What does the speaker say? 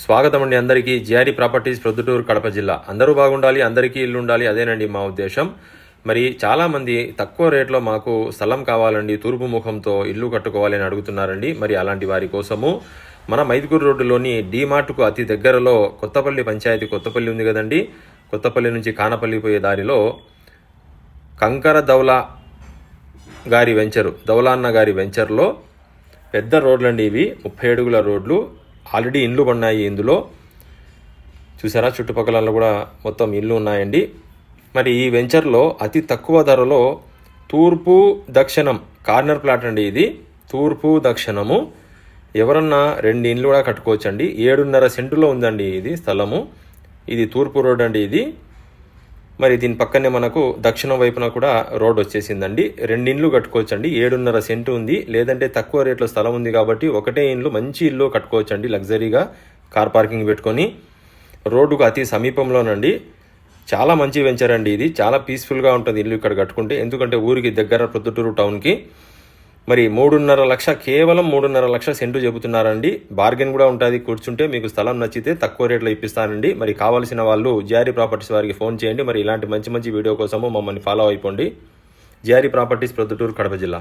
స్వాగతం అండి అందరికీ. జిఆర్ఈ ప్రాపర్టీస్ ప్రొద్దుటూరు కడప జిల్లా. అందరూ బాగుండాలి అందరికీ ఇల్లు ఉండాలి అదేనండి మా ఉద్దేశం. మరి చాలామంది తక్కువ రేట్లో మాకు స్థలం కావాలండి తూర్పు ముఖంతో ఇల్లు కట్టుకోవాలని అడుగుతున్నారండి. మరి అలాంటి వారి కోసము మన మైదుకూరు రోడ్డులోని డీమార్ట్కు అతి దగ్గరలో కొత్తపల్లి పంచాయతీ కొత్తపల్లి ఉంది కదండి. కొత్తపల్లి నుంచి కానపల్లి పోయే దారిలో కంకర దౌలా గారి వెంచరు దౌలాన్న గారి వెంచర్లో పెద్ద రోడ్లండి ఇవి. ముప్పై అడుగుల రోడ్లు. ఆల్రెడీ ఇండ్లు ఉన్నాయి ఇందులో. చూసారా? చుట్టుపక్కల కూడా మొత్తం ఇల్లు ఉన్నాయండి. మరి ఈ వెంచర్లో అతి తక్కువ ధరలో తూర్పు దక్షిణం కార్నర్ ప్లాట్ అండి ఇది. తూర్పు దక్షిణము. ఎవరన్నా రెండు ఇండ్లు కూడా కట్టుకోవచ్చండి. ఏడున్నర సెంటులో ఉందండి ఇది స్థలము. ఇది తూర్పు రోడ్ అండి ఇది. మరి దీని పక్కనే మనకు దక్షిణం వైపున కూడా రోడ్ వచ్చేసిందండి. రెండు ఇండ్లు కట్టుకోవచ్చండి. ఏడున్నర సెంటు ఉంది. లేదంటే తక్కువ రేట్లో స్థలం ఉంది కాబట్టి ఒకటే ఇండ్లు మంచి ఇల్లు కట్టుకోవచ్చండి లగ్జరీగా కార్ పార్కింగ్ పెట్టుకొని. రోడ్డుకు అతి సమీపంలోనండి. చాలా మంచి వెంచర్ అండి ఇది. చాలా పీస్ఫుల్గా ఉంటుంది ఇల్లు ఇక్కడ కట్టుకుంటే. ఎందుకంటే ఊరికి దగ్గర ప్రొద్దుటూరు టౌన్కి. మరి మూడున్నర లక్ష కేవలం మూడున్నర లక్ష సెంటు చెబుతున్నారండి. బార్గెన్ కూడా ఉంటుంది కూర్చుంటే మీకు స్థలం నచ్చితే తక్కువ రేట్లో ఇప్పిస్తానండి. మరి కావాల్సిన వాళ్ళు జిఆర్ఈ ప్రాపర్టీస్ వారికి ఫోన్ చేయండి. మరి ఇలాంటి మంచి మంచి వీడియో కోసము మమ్మల్ని ఫాలో అయిపోండి. జిఆర్ఈ ప్రాపర్టీస్ ప్రొద్దుటూరు కడప జిల్లా.